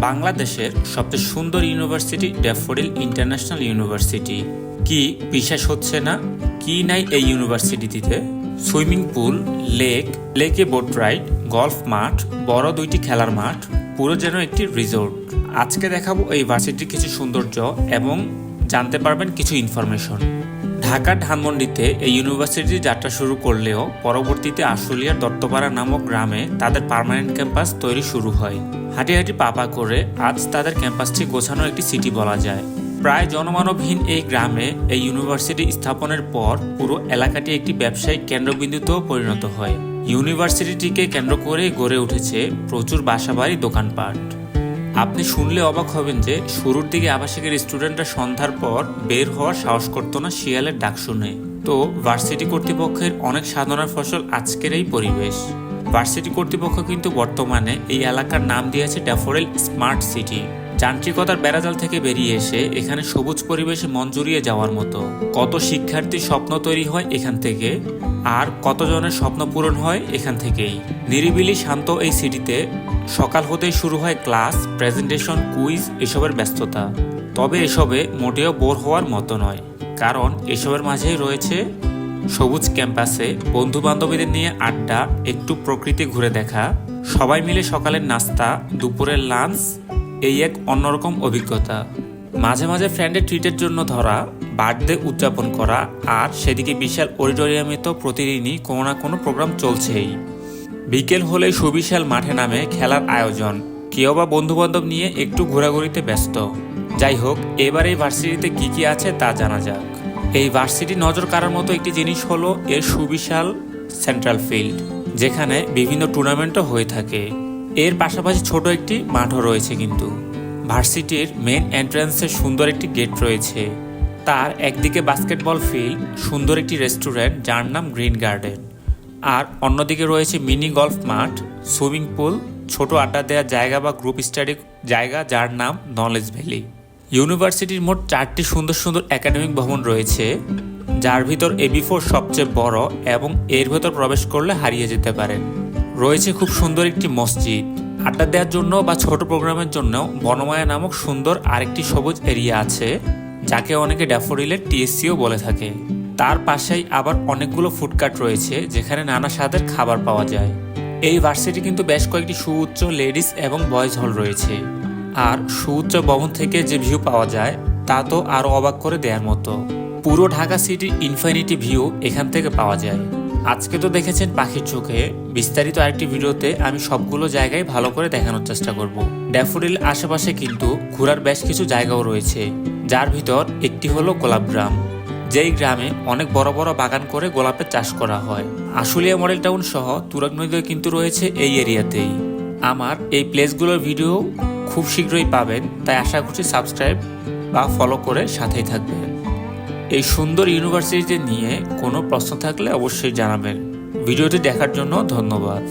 বাংলাদেশের সবচেয়ে সুন্দর ইউনিভার্সিটি ড্যাফোডিল ইন্টারন্যাশনাল ইউনিভার্সিটি। কি বিশ্বাস হচ্ছে না? কি নাই এই ইউনিভার্সিটিতে সুইমিং পুল, লেক, লেকে বোট রাইড, গলফ মাঠ, বড় দুইটি খেলার মাঠ, পুরো যেন একটি রিসোর্ট। আজকে দেখাবো এই ভার্সিটির কিছু সৌন্দর্য এবং জানতে পারবেন কিছু ইনফরমেশন। ঢাকার ধানমন্ডিতে এই ইউনিভার্সিটি যাত্রা শুরু করলেও পরবর্তীতে আশুলিয়ার দত্তপাড়া নামক গ্রামে তাদের পার্মানেন্ট ক্যাম্পাস তৈরি শুরু হয়। হাঁটি হাঁটি পাপা করে আজ তাদের ক্যাম্পাসটি গোছানো একটি সিটি বলা যায়। প্রায় জনমানবহীন এই গ্রামে এই ইউনিভার্সিটি স্থাপনের পর পুরো এলাকাটি একটি ব্যবসায়িক কেন্দ্রবিন্দুতেও পরিণত হয়। ইউনিভার্সিটিটিকে কেন্দ্র করে গড়ে উঠেছে প্রচুর বাসাবাড়ি দোকানপাট। আপনি শুনলে অবাক হবেন যে শুরুর দিকে আবাসিকের স্টুডেন্টরা সন্ধ্যার পর বের হওয়ার সাহস করতো না শিয়ালের ডাক শুনে। তো ভার্সিটি কর্তৃপক্ষের অনেক সাধনার ফসল আজকের এই পরিবেশ। ভার্সিটি কর্তৃপক্ষ কিন্তু বর্তমানে এই এলাকার নাম দিয়েছে ড্যাফোরেল স্মার্ট সিটি। যান্ত্রিকতার বেড়াজাল থেকে বেরিয়ে এসে এখানে সবুজ পরিবেশে মন জুড়িয়ে যাওয়ার মতো। কত শিক্ষার্থীর স্বপ্ন তৈরি হয় এখান থেকে, আর কতজনের স্বপ্ন পূরণ হয় এখান থেকেই। নিরিবিলি শান্ত এই সিটিতে সকাল হতেই শুরু হয় ক্লাস, প্রেজেন্টেশন, কুইজ, এসবের ব্যস্ততা। তবে এসবে মোটেও বোর হওয়ার মতো নয়, কারণ এসবের মাঝেই রয়েছে সবুজ ক্যাম্পাসে বন্ধু বান্ধবীদের নিয়ে আড্ডা, একটু প্রকৃতি ঘুরে দেখা। সবাই মিলে সকালের নাস্তা, দুপুরের লাঞ্চ এই এক অন্যরকম অভিজ্ঞতা। মাঝে মাঝে ফ্রেন্ডের ট্রিটের জন্য ধরা বার্থডে উদযাপন করা আর সেদিকে বিশাল অডিটোরিয়ামে তো প্রতিদিনই কোনো না কোনো প্রোগ্রাম চলছেই। বিকেল হলে সুবিশাল মাঠে নামে খেলার আয়োজন। কেউ বা বন্ধুবান্ধব নিয়ে একটু ঘোরাঘুরিতে ব্যস্ত। যাই হোক, এবার এই ভার্সিটিতে কি কি আছে তা জানা যাক। এই ভার্সিটি নজর কাড়ার মতো একটি জিনিস হলো এর সুবিশাল সেন্ট্রাল ফিল্ড যেখানে বিভিন্ন টুর্নামেন্টও হয়ে থাকে। এর পাশাপাশি ছোট একটি মাঠও রয়েছে কিন্তু। ভার্সিটির মেন এন্ট্রান্সে সুন্দর একটি গেট রয়েছে। তার একদিকে বাস্কেটবল ফিল্ড সুন্দর একটি রেস্টুরেন্ট যার নাম গ্রিন গার্ডেন আর অন্যদিকে রয়েছে মিনি গলফ মাঠ সুইমিং পুল ছোট আড্ডা দেওয়ার জায়গা বা গ্রুপ স্টাডি জায়গা যার নাম নলেজ ভ্যালি ইউনিভার্সিটির মোট চারটি সুন্দর সুন্দর একাডেমিক ভবন রয়েছে, যার ভিতর এবি ফোর সবচেয়ে বড় এবং এর ভেতর প্রবেশ করলে হারিয়ে যেতে পারেন। রয়েছে খুব সুন্দর একটি মসজিদ। আড্ডা দেওয়ার জন্য বা ছোট প্রোগ্রামের জন্য বনমায়া নামক সুন্দর আরেকটি সবুজ এরিয়া আছে, যাকে অনেকে ড্যাফোডিলের টিএসসিও বলে থাকে। তার পাশেই আবার অনেকগুলো ফুডকার্ট রয়েছে, যেখানে নানা স্বাদের খাবার পাওয়া যায়। এই ভার্সিটি কিন্তু বেশ কয়েকটি সুউচ্চ লেডিস এবং বয়েজ হল রয়েছে। আর সুউচ্চ ভবন থেকে যে ভিউ পাওয়া যায়, তা তো আরও অবাক করে দেওয়ার মতো। পুরো ঢাকা সিটির ইনফিনিটি ভিউ এখান থেকে পাওয়া যায়। আজকে তো দেখেছেন পাখির চোখে। বিস্তারিত আরেকটি ভিডিওতে আমি সবগুলো জায়গায় ভালো করে দেখানোর চেষ্টা করব। ড্যাফোডিল আশেপাশে কিন্তু ঘোরার বেশ কিছু জায়গাও রয়েছে, যার ভিতর একটি হলো গোলাপ গ্রাম, যেই গ্রামে অনেক বড় বড় বাগান করে গোলাপের চাষ করা হয়। আশুলিয়া মডেল টাউন সহ তুরাগ নদীও কিন্তু রয়েছে এই এরিয়াতেই। আমার এই প্লেসগুলোর ভিডিও খুব শীঘ্রই পাবেন, তাই আশা করছি সাবস্ক্রাইব বা ফলো করে সাথেই থাকবেন। এই সুন্দর ইউনিভার্সিটি নিয়ে কোনো প্রশ্ন থাকলে অবশ্যই জানাবেন। ভিডিওটি দেখার জন্য ধন্যবাদ।